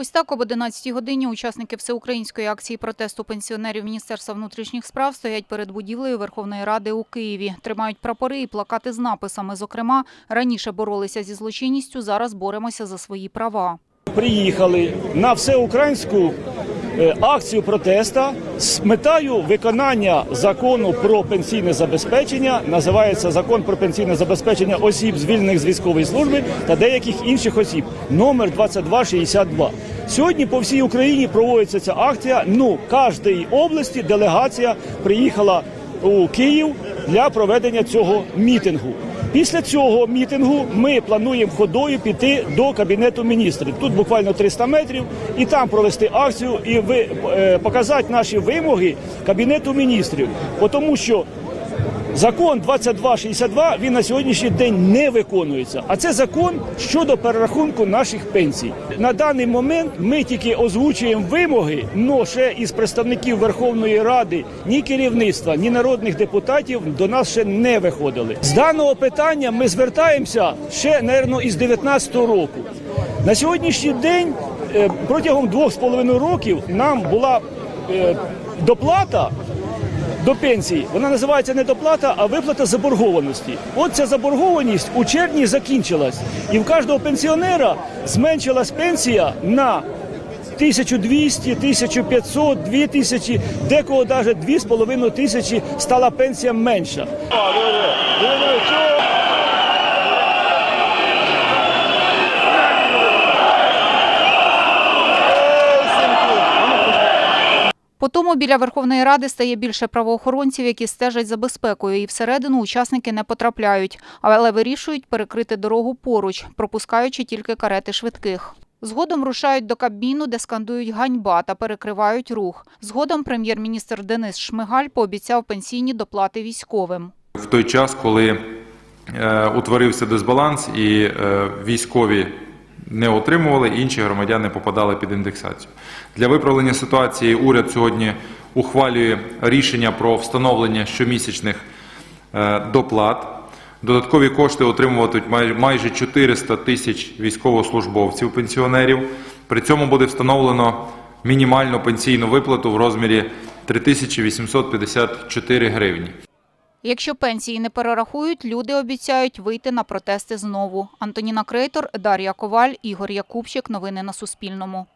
Ось так об 11 годині учасники всеукраїнської акції протесту пенсіонерів Міністерства внутрішніх справ стоять перед будівлею Верховної Ради у Києві. Тримають прапори і плакати з написами. Зокрема, раніше боролися зі злочинністю, зараз боремося за свої права. приїхали на всеукраїнську е, акцію протеста з метою виконання закону про пенсійне забезпечення. Називається закон про пенсійне забезпечення осіб, звільнених з військової служби та деяких інших осіб. Номер 2262. Сьогодні по всій Україні проводиться ця акція. Ну, кожній області делегація приїхала у Київ для проведення цього мітингу. Після цього мітингу ми плануємо ходою піти до кабінету міністрів. Тут буквально 300 метрів, і там провести акцію і ви, е, показати наші вимоги кабінету міністрів. Тому що закон 2262 він на сьогоднішній день не виконується. А це закон щодо перерахунку наших пенсій. На даний момент ми тільки озвучуємо вимоги, але ще із представників Верховної Ради ні керівництва, ні народних депутатів до нас ще не виходили. З даного питання ми звертаємося ще, мабуть, із 19-го року. На сьогоднішній день е, протягом двох з половиною років нам була е, доплата до пенсії. Вона називається не доплата, а виплата заборгованості. От ця заборгованість у червні закінчилась, і в кожного пенсіонера зменшилась пенсія на 1200, 1500, 2000, декого навіть 2,5 тисячі стала пенсія менша. Потому біля Верховної Ради стає більше правоохоронців, які стежать за безпекою, і всередину учасники не потрапляють, але вирішують перекрити дорогу поруч, пропускаючи тільки карети швидких. Згодом рушають до Кабміну, де скандують ганьба та перекривають рух. Згодом прем'єр-міністр Денис Шмигаль пообіцяв пенсійні доплати військовим. в той час, коли е, утворився дисбаланс і е, військові не отримували, інші громадяни попадали під індексацію. Для виправлення ситуації уряд сьогодні ухвалює рішення про встановлення щомісячних е, доплат. Додаткові кошти отримуватимуть майже 400 тисяч військовослужбовців, пенсіонерів. При цьому буде встановлено мінімальну пенсійну виплату в розмірі 3854 гривні. Якщо пенсії не перерахують, люди обіцяють вийти на протести знову. Антоніна Крейтор, Дар'я Коваль, Ігор Якубчик. Новини на Суспільному.